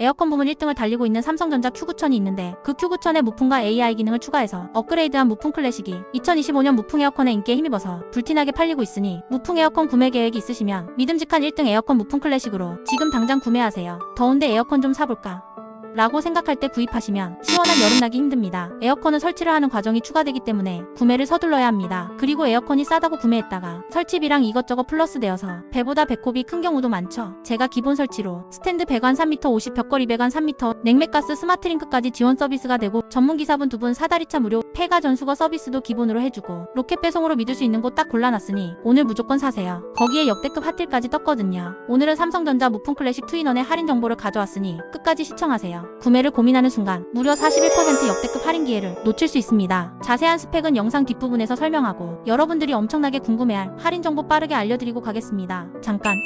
에어컨 부문 1등을 달리고 있는 삼성전자 Q9000이 있는데 그 Q9000에 무풍과 AI 기능을 추가해서 업그레이드한 무풍 클래식이 2025년 무풍 에어컨의 인기에 힘입어서 불티나게 팔리고 있으니 무풍 에어컨 구매 계획이 있으시면 믿음직한 1등 에어컨 무풍 클래식으로 지금 당장 구매하세요. 더운데 에어컨 좀 사볼까? 라고 생각할 때 구입하시면 시원한 여름 나기 힘듭니다. 에어컨은 설치를 하는 과정이 추가되기 때문에 구매를 서둘러야 합니다. 그리고 에어컨이 싸다고 구매했다가 설치비랑 이것저것 플러스 되어서 배보다 배꼽이 큰 경우도 많죠. 제가 기본 설치로 스탠드 배관 3m 50 벽걸이 배관 3m 냉매가스 스마트링크까지 지원 서비스가 되고 전문 기사분 두 분 사다리차 무료 폐가 전수거 서비스도 기본으로 해주고 로켓 배송으로 믿을 수 있는 곳 딱 골라놨으니 오늘 무조건 사세요. 거기에 역대급 핫딜까지 떴거든요. 오늘은 삼성전자 무풍 클래식 투인원의 할인 정보를 가져왔으니 끝까지 시청하세요. 구매를 고민하는 순간 무려 41% 역대급 할인 기회를 놓칠 수 있습니다. 자세한 스펙은 영상 뒷부분에서 설명하고 여러분들이 엄청나게 궁금해할 할인 정보 빠르게 알려드리고 가겠습니다. 잠깐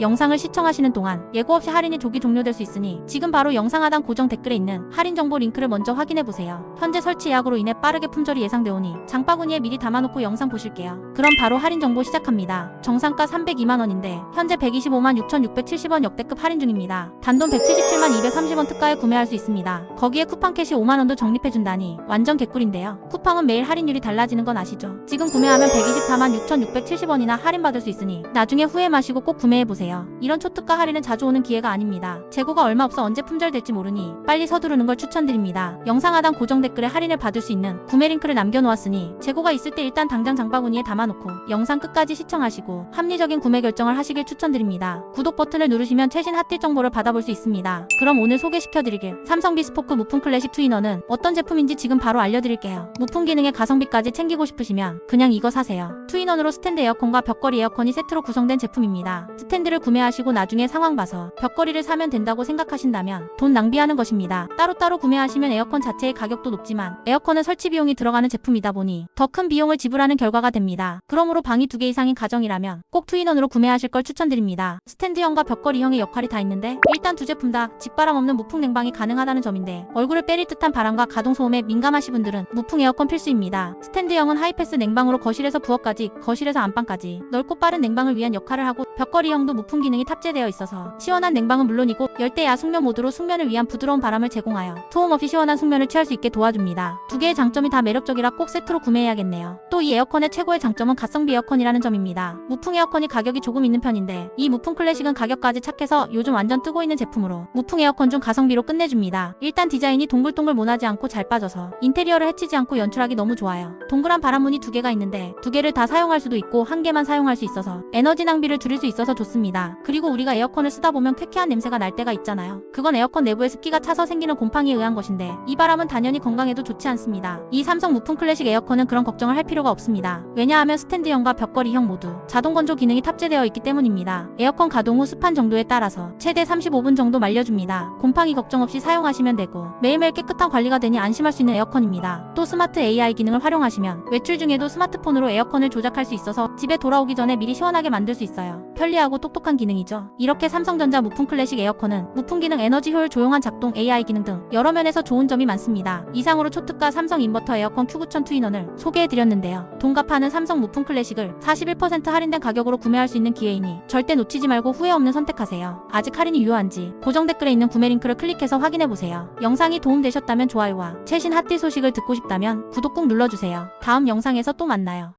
영상을 시청하시는 동안 예고 없이 할인이 조기 종료될 수 있으니 지금 바로 영상 하단 고정 댓글에 있는 할인 정보 링크를 먼저 확인해 보세요. 현재 설치 예약으로 인해 빠르게 품절이 예상되오니 장바구니에 미리 담아놓고 영상 보실게요. 그럼 바로 할인 정보 시작합니다. 정상가 302만 원인데 현재 125만 6,670원 역대급 할인 중입니다. 단돈 177만 230원 특가에 구매할 수 있습니다. 거기에 쿠팡 캐시 5만 원도 적립해 준다니 완전 개꿀인데요. 쿠팡은 매일 할인율이 달라지는 건 아시죠? 지금 구매하면 124만 6,670원이나 할인 받을 수 있으니 나중에 후회 마시고 꼭 구매해 보세요. 이런 초특가 할인은 자주 오는 기회가 아닙니다. 재고가 얼마 없어 언제 품절될지 모르니 빨리 서두르는 걸 추천드립니다. 영상 하단 고정 댓글에 할인을 받을 수 있는 구매 링크를 남겨놓았으니 재고가 있을 때 일단 당장 장바구니에 담아놓고 영상 끝까지 시청하시고 합리적인 구매 결정을 하시길 추천드립니다. 구독 버튼을 누르시면 최신 핫딜 정보를 받아볼 수 있습니다. 그럼 오늘 소개시켜드리길 삼성 비스포크 무풍 클래식 투이너는 어떤 제품인지 지금 바로 알려드릴게요. 무풍 기능의 가성비까지 챙기고 싶으시면 그냥 이거 사세요. 투인원으로 스탠드 에어컨과 벽걸이 에어컨이 세트로 구성된 제품입니다. 스탠드를 구매하시고 나중에 상황 봐서 벽걸이를 사면 된다고 생각하신다면 돈 낭비하는 것입니다. 따로따로 구매하시면 에어컨 자체의 가격도 높지만 에어컨은 설치 비용이 들어가는 제품이다 보니 더 큰 비용을 지불하는 결과가 됩니다. 그러므로 방이 두 개 이상인 가정이라면 꼭 투인원으로 구매하실 걸 추천드립니다. 스탠드형과 벽걸이형의 역할이 다 있는데 일단 두 제품 다 집바람 없는 무풍 냉방이 가능하다는 점인데 얼굴을 때릴 듯한 바람과 가동 소음에 민감하신 분들은 무풍 에어컨 필수입니다. 스탠드형은 하이패스 냉방으로 거실에서 부엌까지 거실에서 안방까지 넓고 빠른 냉방을 위한 역할을 하고 벽걸이형도 무풍 기능이 탑재되어 있어서 시원한 냉방은 물론이고 열대야 숙면 모드로 숙면을 위한 부드러운 바람을 제공하여 소음 없이 시원한 숙면을 취할 수 있게 도와줍니다. 두 개의 장점이 다 매력적이라 꼭 세트로 구매해야겠네요. 또 이 에어컨의 최고의 장점은 가성비 에어컨이라는 점입니다. 무풍 에어컨이 가격이 조금 있는 편인데 이 무풍 클래식은 가격까지 착해서 요즘 완전 뜨고 있는 제품으로 무풍 에어컨 중 가성비로 끝내줍니다. 일단 디자인이 동글동글 모나지 않고 잘 빠져서 인테리어를 해치지 않고 연출하기 너무 좋아요. 동그란 바람문이 두 개가 있는데 두 개를 다 사용할 수도 있고 한 개만 사용할 수 있어서 에너지 낭비를 줄일 수 있어서 좋습니다. 그리고 우리가 에어컨을 쓰다 보면 쾌쾌한 냄새가 날 때가 있잖아요. 그건 에어컨 내부에 습기가 차서 생기는 곰팡이에 의한 것인데 이 바람은 단연히 건강에도 좋지 않습니다. 이 삼성 무풍 클래식 에어컨은 그런 걱정을 할 필요가 없습니다. 왜냐하면 스탠드형과 벽걸이형 모두 자동 건조 기능이 탑재되어 있기 때문입니다. 에어컨 가동 후 습한 정도에 따라서 최대 35분 정도 말려줍니다. 곰팡이 걱정 없이 사용하시면 되고 매일매일 깨끗한 관리가 되니 안심할 수 있는 에어컨입니다. 또 스마트 AI 기능을 활용하시면 외출 중에도 스마트폰으로 에어컨을 조작할 수 있어서 집에 돌아오기 전에 미리 시원하게 만들 수 있어요. 편리하고 똑똑한 기능이죠. 이렇게 삼성전자 무풍 클래식 에어컨은 무풍 기능 에너지 효율 조용한 작동 AI 기능 등 여러 면에서 좋은 점이 많습니다. 이상으로 초특가 삼성 인버터 에어컨 Q9000 투인원을 소개해드렸는데요. 동갑하는 삼성 무풍 클래식을 41% 할인된 가격으로 구매할 수 있는 기회이니 절대 놓치지 말고 후회 없는 선택하세요. 아직 할인이 유효한지 고정 댓글에 있는 구매 링크를 클릭해서 확인해보세요. 영상이 도움되셨다면 좋아요와 최신 핫딜 소식을 듣고 싶다면 구독 꾹 눌러주세요. 다음 영상에서 또 만나요.